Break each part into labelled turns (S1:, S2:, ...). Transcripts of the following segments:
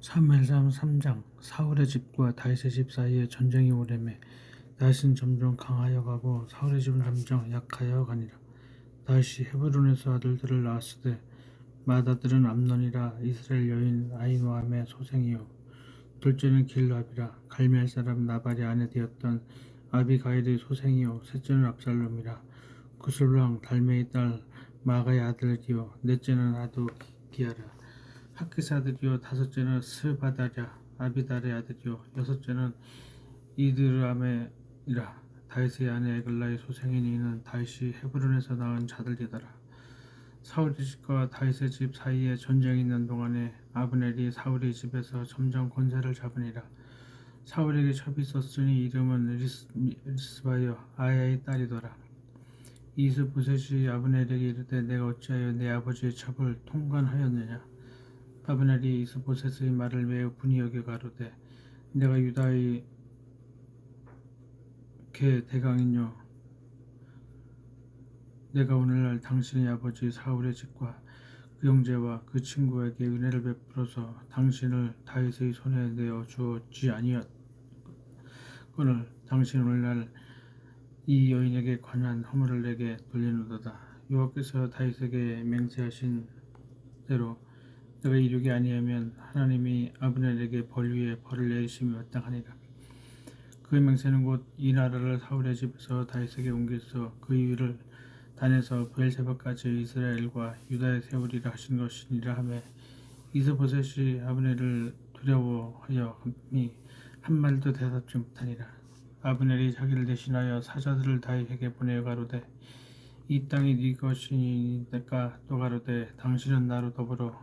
S1: 사무엘상 3장 사울의 집과 다윗의 집 사이에 전쟁이 오래매 다윗은 점점 강하여 가고 사울의 집은 점점 약하여 가니라. 다윗이 헤브론에서 아들들을 낳았으되 맏아들은 암논이라 이스라엘 여인 아이노함의 소생이요. 둘째는 길랍이라 갈미할 사람 나발의 아내 되었던 아비가일의 소생이요. 셋째는 압살롬이라 구슬왕 달메의 딸 마가의 아들이요 넷째는 아도기야라 아들이요 다섯째는 스바다랴 아비달의 아들이요 여섯째는 이드람의이라. 다윗의 아내 에글라의 소생인 이는 다윗이 헤브론에서 낳은 자들이더라. 사울의 집과 다윗의 집 사이에 전쟁이 있는 동안에 아브넬이 사울의 집에서 점점 권세를 잡으니라. 사울에게 첩이 있었으니 이름은 리스, 리스바여 아야의 딸이더라. 이스보셋이 아브넬에게 이르되 내가 어찌하여 내 아버지의 첩을 통관하였느냐 아브넬이 이스보셋의 말을 매우 분이 여겨 가로되 내가 유다의 개 대강이뇨. 내가 오늘날 당신의 아버지 사울의 집과 그 형제와 그 친구에게 은혜를 베풀어서 당신을 다윗의 손에 내어 주었지 아니었거늘 당신 오늘날 이 여인에게 관한 허물을 내게 돌리노도다. 여호와께서 다윗에게 맹세하신 대로 내가 이루게 아니하면 하나님이 아브넬에게 벌 위에 벌을 내리심이 마땅하니라. 그의 맹세는 곧 이 나라를 사울의 집에서 다윗에게 옮겨서 그 이유를 단에서 부엘세바까지 이스라엘과 유다에 세우리라 하신 것이니라 하매 이스보셋이 아브넬을 두려워하여 함이 한 말도 대답지 못하니라. 아브넬이 자기를 대신하여 사자들을 다윗에게 보내어 가로되 이 땅이 네 것이니까 또 가로되 당신은 나로 더불어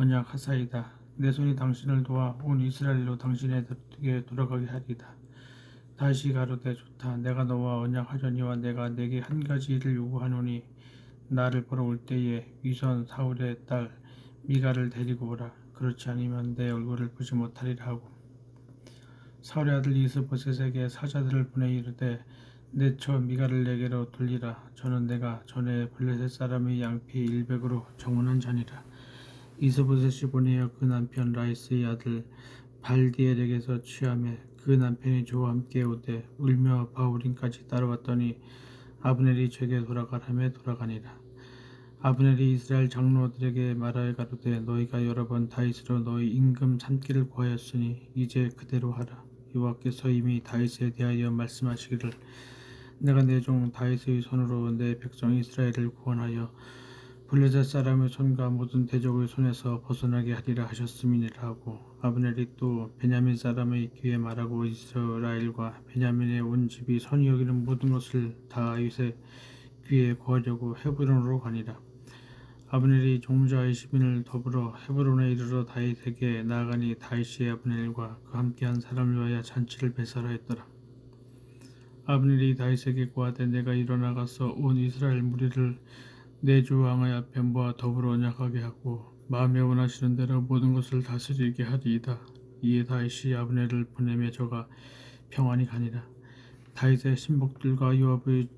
S1: 언약 하사이다. 내 손이 당신을 도와 온 이스라엘로 당신에게 돌아가게 하리다. 다시 가로되 좋다. 내가 너와 언약하려니와 내가 내게 한 가지 일을 요구하노니 나를 보러 올 때에 위선 사울의 딸 미가를 데리고 오라. 그렇지 않으면 내 얼굴을 보지 못하리라 하고 사울의 아들 이스보셋에게 사자들을 보내 이르되 내처 미가를 내게로 돌리라. 저는 내가 전에 블레셋 사람의 양피 일백으로 정원한 자니라. 이스보셋이 보내어 그 남편 라이스의 아들 발디엘에게서 취함에 그 남편이 저와 함께 오되 울며 바울인까지 따라왔더니 아브넬이 제게 돌아가라며 돌아가니라. 아브넬이 이스라엘 장로들에게 말하여 가로되 너희가 여러 번 다윗으로 너희 임금 삼기를 구하였으니 이제 그대로 하라. 여호와께서 이미 다윗에 대하여 말씀하시기를 내가 내 종 다윗의 손으로 내 백성 이스라엘을 구원하여 블레셋 사람의 손과 모든 대적의 손에서 벗어나게 하리라 하셨음이니라 하고. 아브넬이 또 베냐민 사람의 귀에 말하고 이스라엘과 베냐민의 온 집이 선이 여기는 모든 것을 다윗의 귀에 구하려고 헤브론으로 가니라. 아브넬이 종자의 시민을 더불어 헤브론에 이르러 다윗에게 나아가니 다윗이 아브넬과 그 함께한 사람을 위하여 잔치를 배설하였더라. 아브넬이 다윗에게 구하되 내가 일어나가서 온 이스라엘 무리를 내 주 왕의 앞에 모아 더불어 언약하게 하고 마음에 원하시는 대로 모든 것을 다스리게 하리이다. 이에 다윗이 아브넬을 보내며 저가 평안히 가니라. 다윗의 신복들과 요압의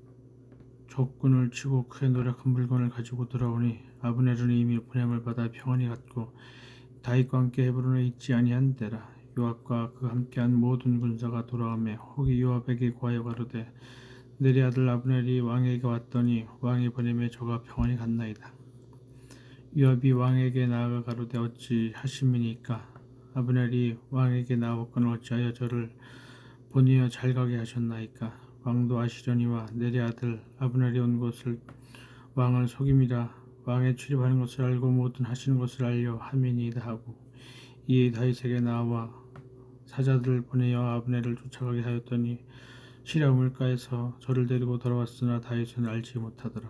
S1: 적군을 치고 크게 노력한 물건을 가지고 돌아오니 아브넬은 이미 보냄을 받아 평안히 갔고 다윗과 함께 헤브론에 있지 아니한 때라 요압과 그 함께한 모든 군사가 돌아오며 혹이 요압에게 구하여 가로되 내리 아들 아브넬이 왕에게 왔더니 왕이 보내며 저가 평안히 갔나이다. 요압이 왕에게 나아가 가로되 어찌 하심이니까 아브넬이 왕에게 나왔거늘 어찌하여 저를 보내어 잘 가게 하셨나이까 왕도 아시려니와 내리 아들 아브넬이 온 곳을 왕을 속임이라 왕의 출입하는 것을 알고 모든 하시는 것을 알려 함이니이다 하고 이에 다윗에게 나와 사자들을 보내어 아브넬을 쫓아가게 하였더니 시랴 물가에서 저를 데리고 돌아왔으나 다윗은 알지 못하더라.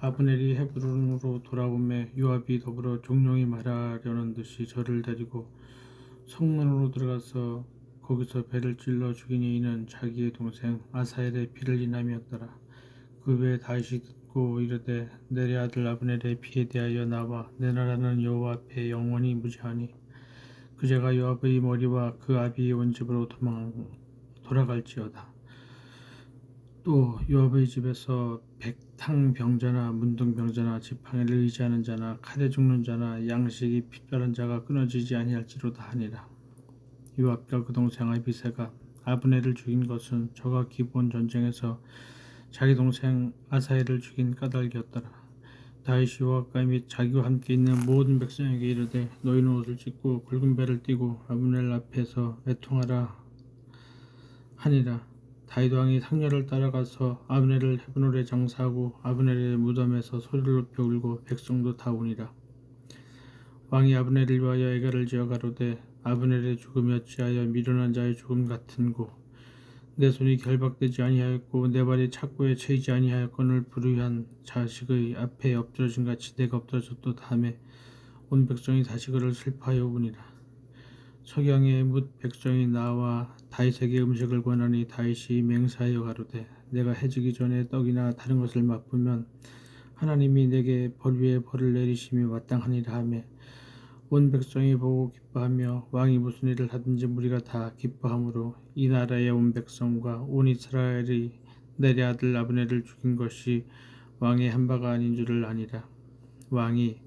S1: 아브넬이 헤브론으로 돌아오매 요압이 더불어 종용이 말하려는 듯이 저를 데리고 성문으로 들어가서 거기서 배를 찔러 죽이니 이는 자기의 동생 아사엘의 피를 인함이었더라. 그 외에 다윗이 듣고 이르되 내리 아들 아브넬의 피에 대하여 나와 내 나라는 여호와 앞에 영원히 무지하니 그제가 요압의 머리와 그 아비의 온 집으로 도망 돌아갈지어다. 또 요압의 집에서 백탕 병자나 문둥 병자나 지팡이를 의지하는 자나 칼에 죽는 자나 양식이 핍절한 자가 끊어지지 아니할지로다 하니라. 요압과 그 동생 아비세가 아브네를 죽인 것은 저가 기본 전쟁에서 자기 동생 아사엘을 죽인 까닭이었더라. 다윗이 요압과 및 자기와 함께 있는 모든 백성에게 이르되 너희는 옷을 찢고 굵은 배를 띠고 아브넬 앞에서 애통하라 하니라. 다윗 왕이 상렬을 따라가서 아브넬을 헤브논에 장사하고 아브넬의 무덤에서 소리를 높여 울고 백성도 다 우니라. 왕이 아브넬을 위하여 애가를 지어 가로되 아브넬의 죽음이 어찌하여 미련한 자의 죽음 같은고 내 손이 결박되지 아니하였고 내 발이 착고에 채이지 아니하였건을 불의한 자식의 앞에 엎드러진 같이 내가 엎드러졌도 다음에 온 백성이 다시 그를 슬퍼하여 우니라. 석양에 묻 백성이 나와 다윗에게 음식을 권하니 다윗이 맹세하여 가로되 내가 해지기 전에 떡이나 다른 것을 맛보면 하나님이 내게 벌 위에 벌을 내리심이 마땅하니라 하며 온 백성이 보고 기뻐하며 왕이 무슨 일을 하든지 무리가 다 기뻐하므로 이 나라의 온 백성과 온 이스라엘이 내리 아들 아브넬을 죽인 것이 왕의 한 바가 아닌 줄을 아니라 왕이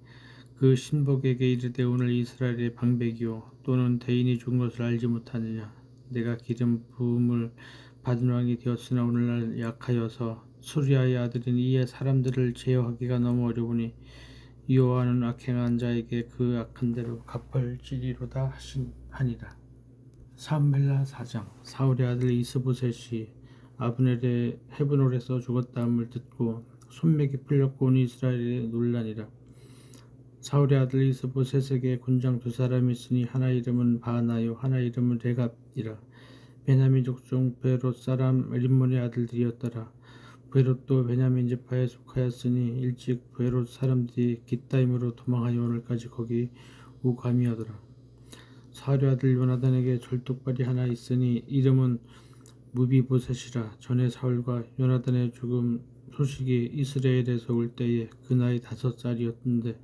S1: 그 신복에게 이르되 오늘 이스라엘의 방백이요 또는 대인이 죽은 것을 알지 못하느냐 내가 기름 부음을 받은 왕이 되었으나 오늘날 약하여서 수리아의 아들인 이의 사람들을 제어하기가 너무 어려우니 여호와는 악행한 자에게 그 악한 대로 갚을지리로다 하신 하니라. 사멜라 사장 사울의 아들 이스보셋이 아브넬의 헤브놀에서 죽었다함을 듣고 손맥이 풀렸고 온 이스라엘에 논란이라. 사울의 아들 이스보셋에게 군장 두 사람이 있으니 하나 이름은 바나요 하나 이름은 레갑이라. 베냐민 족종 베롯 사람 림몬의 아들들이었더라. 베롯도 베냐민 지파에 속하였으니 일찍 베롯 사람들이 기타임으로 도망하여 오늘까지 거기 우감이하더라. 사울의 아들 요나단에게 절뚝발이 하나 있으니 이름은 무비보셋이라 전에 사울과 요나단의 죽음 소식이 이스라엘에서 올 때에 그 나이 다섯 살이었는데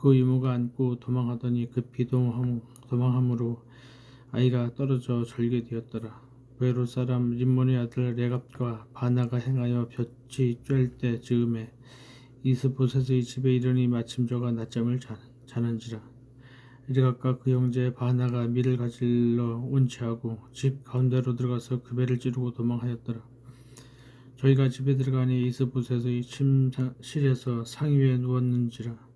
S1: 그 이모가 안고 도망하더니 급히 도망함, 도망함 으로 아이가 떨어져 절개 되었더라. 베로 사람 림몬의 아들 레갑과 바나가 행하여 볕이 쬐을 때 즈음에 이스보셋의 집에 이르니 마침 저가 낮잠을 자, 자는지라. 레갑과 그 형제 바나가 밀을 가질러 온치하고 집 가운데로 들어가서 그 배를 찌르고 도망하였더라. 저희가 집에 들어가니 이스보셋의 침실에서 상위 위에 누웠는지라.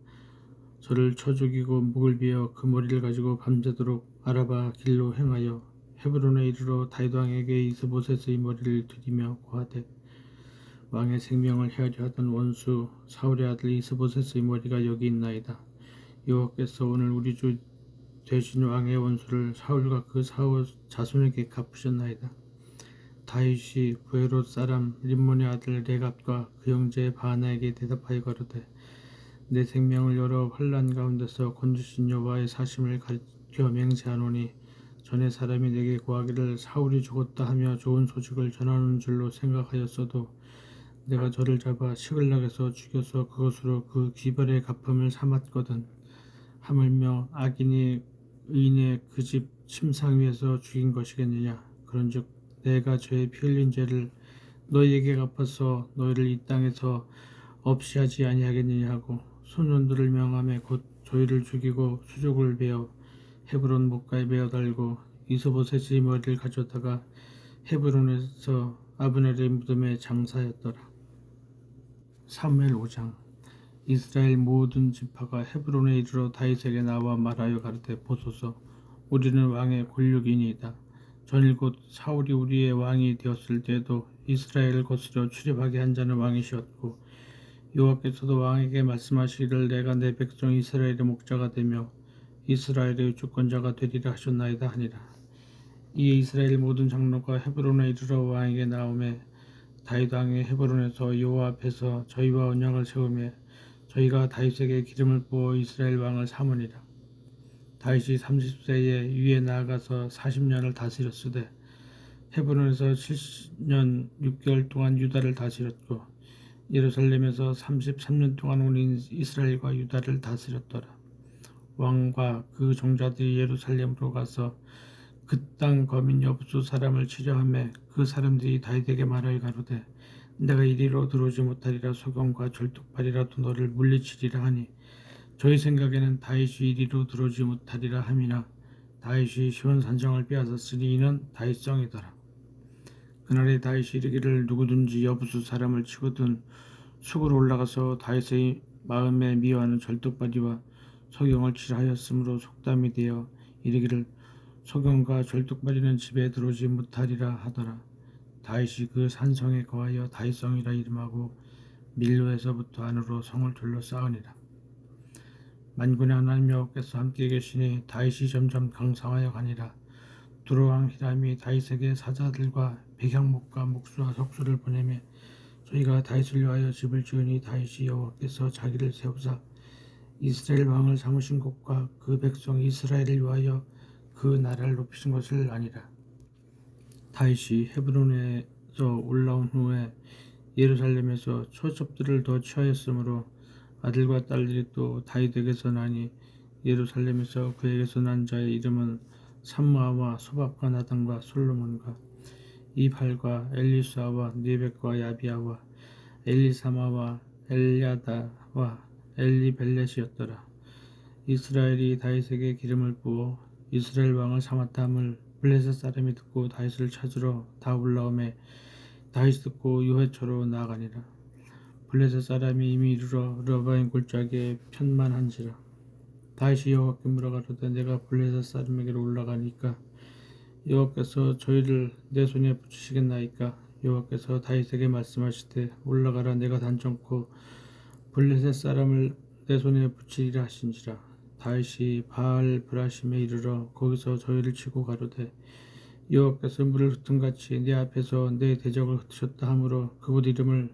S1: 저를 쳐 죽이고 목을 비어 그 머리를 가지고 밤새도록 아라바 길로 행하여 헤브론에 이르러 다윗 왕에게 이스보셋의 머리를 드리며 고하되 왕의 생명을 헤아려 하던 원수 사울의 아들 이스보셋의 머리가 여기 있나이다. 여호와께서 오늘 우리 주 되신 왕의 원수를 사울과 그 사울 자손에게 갚으셨나이다. 다윗이 부에롯 사람 림몬의 아들 레갑과 그 형제 바나에게 대답하여 가로되 내 생명을 여러 환란 가운데서 건주신 여호와의 사심을 가르쳐 맹세하노니 전에 사람이 내게 고하기를 사울이 죽었다 하며 좋은 소식을 전하는 줄로 생각하였어도 내가 저를 잡아 시글락에서 죽여서 그것으로 그 기별의 갚음을 삼았거든. 하물며 악인이 의인의 그 집 침상 위에서 죽인 것이겠느냐? 그런즉 내가 저의 피 흘린 죄를 너희에게 갚아서 너희를 이 땅에서 없이 하지 아니하겠느냐 하고 소년들을 명함에 곧 저희를 죽이고 수족을 베어 헤브론 목가에 베어 달고 이소보셋의 머리를 가져다가 헤브론에서 아브넬의 무덤에 장사했더라. 사무엘 5장 이스라엘 모든 지파가 헤브론에 이르러 다윗에게 나와 말하여 가르되 보소서 우리는 왕의 권력이니이다. 전일 곧 사울이 우리의 왕이 되었을 때도 이스라엘을 거스려 출입하게 한 자는 왕이시었고 여호와께서도 왕에게 말씀하시기를 내가 내 백성 이스라엘의 목자가 되며 이스라엘의 주권자가 되리라 하셨나이다 하니라. 이에 이스라엘 모든 장로가 헤브론에 이르러 왕에게 나오매 다윗 왕이 헤브론에서 여호와 앞에서 저희와 언약을 세우며 저희가 다윗에게 기름을 부어 이스라엘 왕을 삼으니라. 다윗이 30세에 위에 나아가서 40년을 다스렸으되 헤브론에서 70년 6개월 동안 유다를 다스렸고 예루살렘에서 33년 동안 온 이스라엘과 유다를 다스렸더라. 왕과 그 종자들이 예루살렘으로 가서 그 땅 거민 여부수 사람을 치려하매 그 사람들이 다윗에게 말하여 가로되 내가 이리로 들어오지 못하리라 소경과 절뚝발이라도 너를 물리치리라 하니 저희 생각에는 다윗이 이리로 들어오지 못하리라 함이나 다윗이 시원 산정을 빼앗았으니 이는 다윗성이더라. 그날에 다윗이 이르기를 누구든지 여부수 사람을 치거든 수구로 올라가서 다윗의 마음에 미워하는 절뚝발이와 소경을 치라 하였으므로 속담이 되어 이르기를 소경과 절뚝발이는 집에 들어오지 못하리라 하더라. 다윗이 그 산성에 거하여 다윗성이라 이름하고 밀로에서부터 안으로 성을 둘러 쌓으니라. 만군의 하나님 여호와께서 함께 계시니 다윗이 점점 강성하여 가니라. 두로왕 히람이 다윗에게 사자들과 백향목과 목수와 석수를 보내매 저희가 다윗을 위하여 집을 지으니 다윗이 여호와께서 자기를 세우사 이스라엘 왕을 삼으신 것과 그 백성 이스라엘을 위하여 그 나라를 높이신 것을 아니라. 다윗이 헤브론에서 올라온 후에 예루살렘에서 초첩들을 더 취하였으므로 아들과 딸들이 또 다윗에게서 나니 예루살렘에서 그에게서 난 자의 이름은 삼무아와 소박과 나단과 솔로몬과 이 발과 엘리사와 니백과 야비아와 엘리사마와 엘야다와 엘리벨렛이었더라. 이스라엘이 다윗에게 기름을 부어 이스라엘 왕을 삼았다함을 블레셋 사람이 듣고 다윗을 찾으러 다 올라오매 다윗 듣고 유해초로 나아가니라. 블레셋 사람이 이미 이르러 러바인 골짜기에 편만한지라. 다윗이 여호와께 물어가로되 내가 블레셋 사람에게로 올라가니까 여호와께서 저희를 내 손에 붙이시겠나이까? 여호와께서 다윗에게 말씀하시되 올라가라 내가 단정코 블레셋 사람을 내 손에 붙이리라 하신지라. 다윗이 바알 브라심에 이르러 거기서 저희를 치고 가로되 여호와께서 물을 흩은 같이 내 앞에서 내 대적을 흩으셨다 하므로 그곳 이름을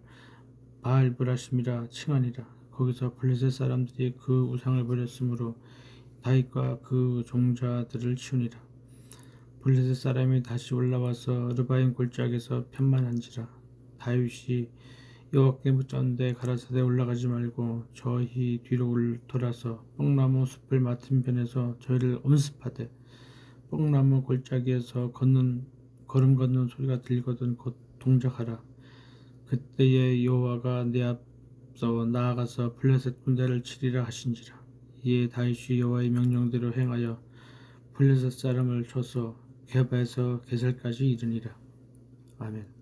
S1: 바알 브라심이라 칭하니라. 거기서 블레셋 사람들이 그 우상을 버렸으므로 다윗과 그 종자들을 치우니라 블레셋 사람이 다시 올라와서 르바인 골짜기에서 편만한지라. 다윗이 여호와께 묻었는데 가라사대 올라가지 말고 저희 뒤로 돌아서 뽕나무 숲을 맡은 변에서 저희를 엄습하되 뽕나무 골짜기에서 걷는 걸음 걷는 소리가 들거든 곧 동작하라. 그때에 여호와가 내 앞서 나아가서 블레셋 군대를 치리라 하신지라. 이에 다윗이 여호와의 명령대로 행하여 블레셋 사람을 쳐서 게바에서 게살까지 이르니라. 아멘